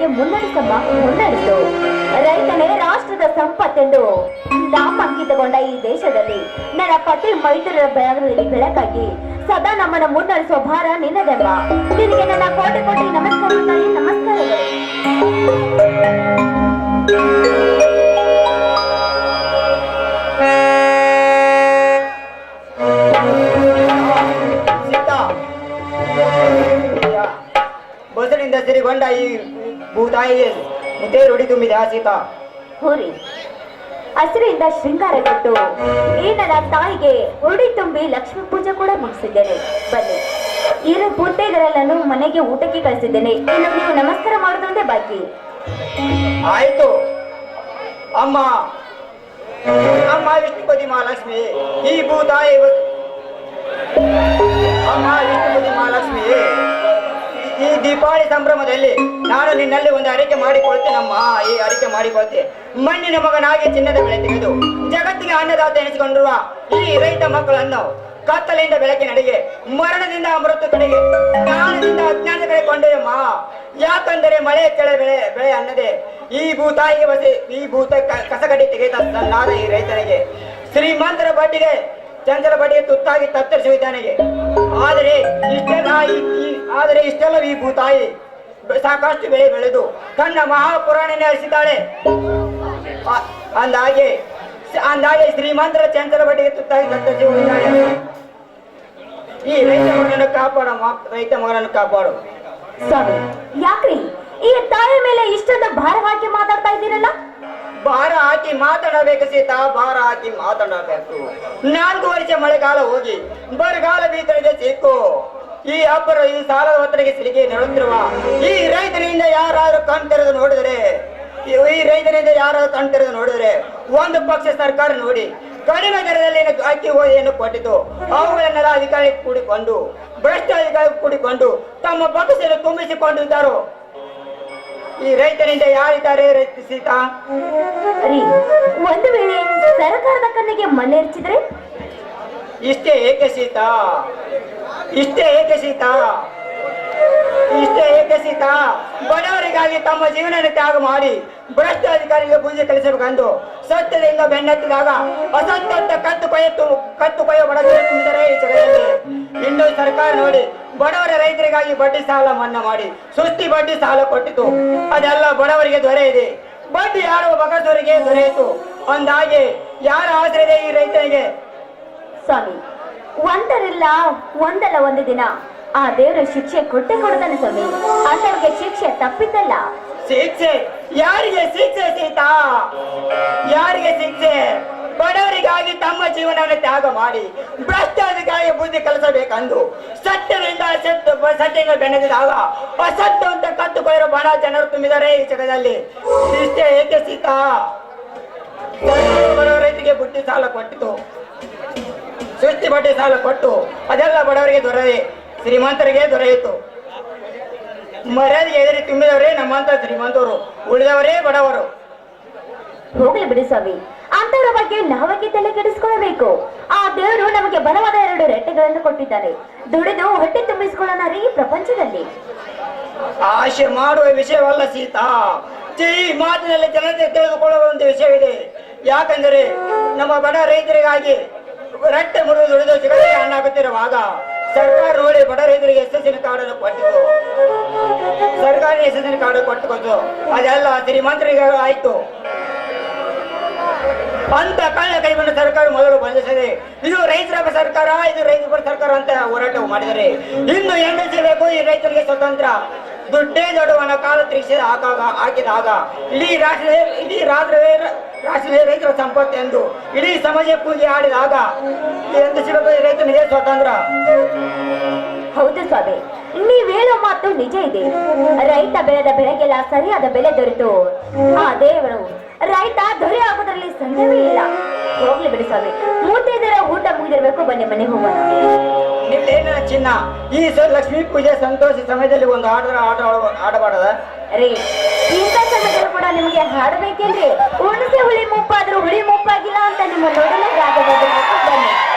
ಕತ್ತಲೆಯಿಂದ ಮುನ್ನಡೆಸಮ್ಮ ಮುನ್ನಡೆಸು. ರೈತನೇ ರಾಷ್ಟ್ರದ ಸಂಪತ್ತೆಂದು ನಾಮಾಂಕಿತಗೊಂಡ ಈ ದೇಶದಲ್ಲಿ ನನ್ನ ಪತಿ ಮೈತ್ರಿಯ ಬೆಳಗದಲ್ಲಿ ಬೆಳಕಾಗಿ ಸದಾ ನಮ್ಮನ್ನ ಮುನ್ನಡೆಸುವ ಭಾರ ನಿನ್ನದೆಂಬ. ನಿನಗೆ ನನ್ನ ಕೋಟಿ ಕೋಟಿ ನಮಸ್ಕಾರ ನಮಸ್ಕಾರಗಳು. ಸೀತಾ ಹೋರಿ. ಹಸಿರಿಂದ ಶೃಂಗಾರ ಕೊಟ್ಟು ಈ ನನ್ನ ತಾಯಿಗೆ ಉಡಿ ತುಂಬಿ ಲಕ್ಷ್ಮೀ ಪೂಜೆ ಕೂಡ ಮುಗಿಸಿದ್ದೇನೆ. ಬನ್ನಿ. ಇರು ಪೂರ್ತಿಗಳೆಲ್ಲನೂ ಮನೆಗೆ ಊಟಕ್ಕೆ ಕಳಿಸಿದ್ದೇನೆ. ಇನ್ನು ನೀವು ನಮಸ್ಕಾರ ಮಾಡೋದಂತೆ ಬಾಕಿ. ಆಯ್ತು. ಅಮ್ಮ. ಅಮ್ಮ ವಿಷ್ಣುಪತಿ ಮಹಾಲಕ್ಷ್ಮಿ ಈ ಭೂತಾಯಿ ಅಮ್ಮ ವಿಷ್ಣುಪತಿ ಮಹಾಲಕ್ಷ್ಮಿ ಈ ದೀಪಾವಳಿ ಸಂಭ್ರಮದಲ್ಲಿ ನಾನು ನಿನ್ನಲ್ಲಿ ಒಂದು ಅರಿಕೆ ಮಾಡಿಕೊಳ್ತೇನಮ್ಮ ಈ ಅರಿಕೆ ಮಾಡಿಕೊಳ್ತೆ. ಮಣ್ಣಿನ ಮಗನಾಗಿ ಚಿನ್ನದ ಬೆಳೆ ತೆಗೆದು ಜಗತ್ತಿಗೆ ಅನ್ನದಾತ ಎನಿಸಿಕೊಂಡಿರುವ ಈ ರೈತ ಮಕ್ಕಳನ್ನು ಕತ್ತಲೆಯಿಂದ ಬೆಳಕಿನಡೆಗೆ ಮರಣದಿಂದ ಅಮೃತ ಕಡೆಗೆ, ಜ್ಞಾನದಿಂದ ಅಜ್ಞಾನ ಕಡೆ ಕೊಂಡೊಯ್ಯಮ್ಮ. ಯಾಕಂದರೆ ಮಳೆ ಕೆಳ ಬೆಳೆ ಬೆಳೆ ಅನ್ನದೆ. ಈ ಭೂತಾಯಿಗೆ ಬಸಿ ಈ ಭೂತ ಕ- ಕಸಗಡ್ಡಿ ತೆಗೆದ ಈ ರೈತನಿಗೆ. ಶ್ರೀಮಂತರ ಬಡ್ಡಿಗೆ ಚಂದ್ರ ಬಡ್ಡಿಗೆ ತುತ್ತಾಗಿ ತತ್ತರಿಸುವ ಆದರೆ ಇಷ್ಟೆಲ್ಲ ಈ- ಈ- ಆದರೆ ಇಷ್ಟೆಲ್ಲ ಈ ಭೂತಾಯಿ ಸಾಕಷ್ಟು ಬೆಳೆ ಬೆಳೆದು ತನ್ನ ಮಹಾಪುರಾಣನೇ ಹರಿಸಿದ್ದಾಳೆ ಅಂದಾಗೆ ಅಂದಾಗೆ ಶ್ರೀಮಂತರ ಚಂದ್ರ ಬಡ್ಡಿಗೆ ತುತ್ತಾಗಿ ಈ ರೈತ ಮಗನನ್ನು ಕಾಪಾಡ ರೈತ ಮಗನನ್ನು ಕಾಪಾಡು. ಸ್ವಾಮಿ ಯಾಕ್ರಿ? ಈ ತಾಯಿ ಮೇಲೆ ಇಷ್ಟದ ಭಾರ ಹಾಕಿ ಮಾತಾಡ್ತಾ ಇದ್ದೀರಲ್ಲ? ಭಾರ ಹಾಕಿ ಮಾತಾಡಬೇಕು ಸೀತಾ ಭಾರ ಹಾಕಿ ಮಾತಾಡಬೇಕು ನಾಲ್ಕು ವರ್ಷ ಮಳೆಗಾಲ ಹೋಗಿ ಬರಗಾಲ ಬೀತರಿಗೆ ಸಿಕ್ಕು ಈ ಅಬ್ಬರು ಈ ಸಾಲದ ಒತ್ತಡಕ್ಕೆ ಸಿಲುಕಿ ನಡುತ್ತಿರುವ ಈ ರೈತನಿಂದ ಯಾರಾದ್ರೂ ಕಾಣ್ತಿರೋದು ನೋಡಿದರೆ ಈ ರೈತರಿಂದ ರೈತನಿಂದ ಯಾರಾದ್ರೂ ಕಾಣ್ತಿರೋದು ನೋಡಿದರೆ ಒಂದು ಪಕ್ಷ ಸರ್ಕಾರ ನೋಡಿ ಕಡಿಮೆ ದರದಲ್ಲಿ ಅಕ್ಕಿ ಹೋಳಿಯನ್ನು ಕೊಟ್ಟಿತು. ಅವುಗಳನ್ನೆಲ್ಲ ಅಧಿಕಾರಿ ಕೂಡಿಕೊಂಡು ಭ್ರಷ್ಟ ಅಧಿಕಾರಿ ಕೂಡಿಕೊಂಡು ತಮ್ಮ ಬೊಕ್ಕಸನ್ನು ತುಂಬಿಸಿಕೊಂಡಿದ್ದಾರೋ? ಈ ರೈತನಿಂದ ಯಾರಿದ್ದಾರೆ ರೈತ ಸೀತಾ? ಒಂದು ವೇಳೆ ಸರ್ಕಾರದ ಕಣ್ಣಿಗೆ ಮಣ್ಣೆರ್ಚಿದ್ರೆ ಇಷ್ಟೇ ಏಕೆ ಸೀತಾ? ಇಷ್ಟೇ ಏಕೆ ಇಷ್ಟೇ ಏಕೆ ಬಡವರಿಗಾಗಿ ತಮ್ಮ ಜೀವನ ತ್ಯಾಗ ಮಾಡಿ ಭ್ರಷ್ಟ ಅಧಿಕಾರಿಗೆ ಪೂಜೆ ಕಲಿಸಬೇಕೆಂದು ಸತ್ಯದಿಂದ ಬೆನ್ನತ್ತಿದಾಗ ಅಸತ್ಯ ಅಂತ ಕತ್ತು ಕೊಯ್ಯತ್ತು, ಕತ್ತು ಕೊಯ್ಯ ಬಡ ಈ ಜಗದಲ್ಲಿ. ಇನ್ನು ಸರ್ಕಾರ ನೋಡಿ, ಬಡವರ ರೈತರಿಗಾಗಿ ಬಡ್ಡಿ ಸಾಲ ಮನ್ನಾ ಮಾಡಿ, ಸುಸ್ತಿ ಬಡ್ಡಿ ಸಾಲ ಕೊಟ್ಟಿತು. ಅದೆಲ್ಲ ಬಡವರಿಗೆ ದೊರೆಯಿದೆ ಬಡ್ಡಿ ಯಾರೋ ಬಗಸೂರಿಗೆ ದೊರೆಯಿತು. ಅಂದಾಗೆ ಯಾರ ಇದೆ ಈ ರೈತರಿಗೆ ಸ್ವಾಮಿ. ಒಂದರಿಲ್ಲ ಒಂದಲ್ಲ ಒಂದು ದಿನ. ಆ ದೇವರ ಶಿಕ್ಷೆ ಕೊಟ್ಟೆ ಕೊಡ್ತಾನೆ ಸ್ವಾಮಿ. ಅಂತವ್ರಿಗೆ ಶಿಕ್ಷೆ ತಪ್ಪಿದ್ದಲ್ಲ ಶಿಕ್ಷೆ? ಯಾರಿಗೆ ಶಿಕ್ಷೆ ಸೀತಾ? ಯಾರಿಗೆ ಶಿಕ್ಷೆ? ಬಡವರಿಗಾಗಿ ತಮ್ಮ ಜೀವನವನ್ನು ತ್ಯಾಗ ಮಾಡಿ ಭ್ರಷ್ಟಾಧಿಕಾರಿಗೆ ಬುದ್ಧಿ ಕಲಿಸಬೇಕೆಂದು ಸತ್ಯದಿಂದ ಸತ್ಯ ಸತ್ಯಗಳು ಬೆಳೆದಿದಾಗ ಅಸತ್ಯ ಅಂತ ಕತ್ತುಕೊಳ್ಳಿರೋ ಬಡ ಜನರು ತುಂಬಿದ್ದಾರೆ ಈ ಜಗದಲ್ಲಿ. ಶಿಕ್ಷೆ ಏಕೆ ಸೀತಾ? ಬಡವ ರೈತರಿಗೆ ಬುದ್ಧಿ ಸಾಲ ಕೊಟ್ಟಿತು. ಸುಸ್ತಿ ಬಡ್ಡಿ ಸಾಲ ಕೊಟ್ಟು ಅದೆಲ್ಲ ಬಡವರಿಗೆ ದೊರೆಯೇ ಶ್ರೀಮಂತರಿಗೆ ದೊರೆಯಿತು. ಮರ್ಯಾದೆಗೆ ಎದುರಿ ತುಂಬಿದವರೇ ನಮ್ಮಂತ ಶ್ರೀಮಂತರು ಉಳಿದವರೇ ಬಡವರು. ಹೋಗ್ಲಿ ಬಿಡಿ ಸ್ವಾಮಿ ಅಂತವರ ಬಗ್ಗೆ ನಾವಕ್ಕೆ ತಲೆ ಕೆಡಿಸ್ಕೊಳ್ಬೇಕು. ಆ ದೇವರು ನಮಗೆ ಬಲವಾದ ಎರಡು ರೆಟ್ಟೆಗಳನ್ನು ಕೊಟ್ಟಿದ್ದಾರೆ. ದುಡಿದು ಹೊಟ್ಟೆ ತುಂಬಿಸಿಕೊಳ್ಳೋಣ ರೀ ಪ್ರಪಂಚದಲ್ಲಿ. ಆಶೆ ಮಾಡುವ ವಿಷಯವಲ್ಲ ಸೀತಾ. ಈ ಮಾತಿನಲ್ಲಿ ಜನತೆ ತಿಳಿದುಕೊಳ್ಳುವ ಒಂದು ವಿಷಯವಿದೆ. ಯಾಕಂದರೆ ನಮ್ಮ ಬಡ ರೈತರಿಗಾಗಿ ರಟ್ಟೆ ಮುರಿದು ದುಡಿದು ಜಗತ್ತಿಗೆ ಹಣ್ಣಾಗುತ್ತಿರುವಾಗ ಸರ್ಕಾರ ನೋಡಿ ಬಡ ರೈತರಿಗೆ ಎಸ್ಎಸ್ಸಿನ ಕಾರ್ಡನ್ನು ಕೊಟ್ಟಿತು. ಸರ್ಕಾರ ಎಸ್ಎಸ್ಸಿನ ಕಾರ್ಡ್ ಕೊಟ್ಟುಕೊಂಡು ಅದೆಲ್ಲ ಶ್ರೀಮಂತರಿಗೆ ಆಯ್ತು. ಅಂತ ಕೈ ಕೈಗೊಂಡ ಸರ್ಕಾರ ಮೊದಲು ಬಂಧಿಸಿದೆ. ಇದು ರೈತರ ಸರ್ಕಾರ, ಇದು ರೈತರ ಸರ್ಕಾರ ಅಂತ ಹೋರಾಟ ಮಾಡಿದರೆ ಇನ್ನು ಎನ್ನಿಸಬೇಕು ಈ ರೈತರಿಗೆ ಸ್ವತಂತ್ರ. ದುಡ್ಡೇ ದೊಡ್ಡವನ ಕಾಲ ತಿರುಗಿಸಿದ ಹಾಕಾಗ ಹಾಕಿದಾಗ ಇಡೀ ರಾಷ್ಟ್ರ ಇಡೀ ರಾಷ್ಟ್ರವೇ ರಾಷ್ಟ್ರೀಯ ರೈತರ ಸಂಪತ್ತು ಎಂದು ಇಡೀ ಸಮಾಜ ಪೂಜೆ ಆಡಿದಾಗ ಎನ್ನಿಸಬೇಕು ಈ ರೈತನಿಗೆ ಸ್ವತಂತ್ರ ಹೌದು ಸ್ವಾಮಿ, ನೀವ್ ಹೇಳೋ ಮಾತು ನಿಜ ಇದೆ. ರೈತ ಬೆಳೆದ ಬೆಳೆಗೆಲ್ಲ ಸರಿಯಾದ ಬೆಲೆ ದೊರೆತು. ಆ ದೇವರು, ರೈತ ದೊರೆ ಆಗೋದ್ರಲ್ಲಿ ಸಂದೇಹವೇ ಇಲ್ಲ. ಹೋಗ್ಲಿ ಬಿಡಿ ಸ್ವಾಮಿ. ಮೂವತ್ತೈದರ ಊಟ ಮುಗಿದಿರ್ಬೇಕು ಬನ್ನಿ ಮನೆ ಹೋಗೋಣ. ನಿಮ್ದೇನ ಚಿನ್ನ? ಈ ಸರ್ ಲಕ್ಷ್ಮೀ ಪೂಜೆ ಸಂತೋಷ ಸಮಯದಲ್ಲಿ ಒಂದು ಆಟ ಆಟ ಆಡಬಾರದ? ರೀ. ಇಂಥ ಸಮಯದಲ್ಲೂ ಕೂಡ ನಿಮಗೆ ಹಾಡಬೇಕೇನ್ರಿ? ಹುಣಸೆ ಹುಳಿ ಮುಪ್ಪಾದ್ರೂ ಹುಳಿ ಮುಪ್ಪಾಗಿಲ್ಲ ಅಂತ ನಿಮ್ಮ ನೋಡಲೇ ಬನ್ನಿ.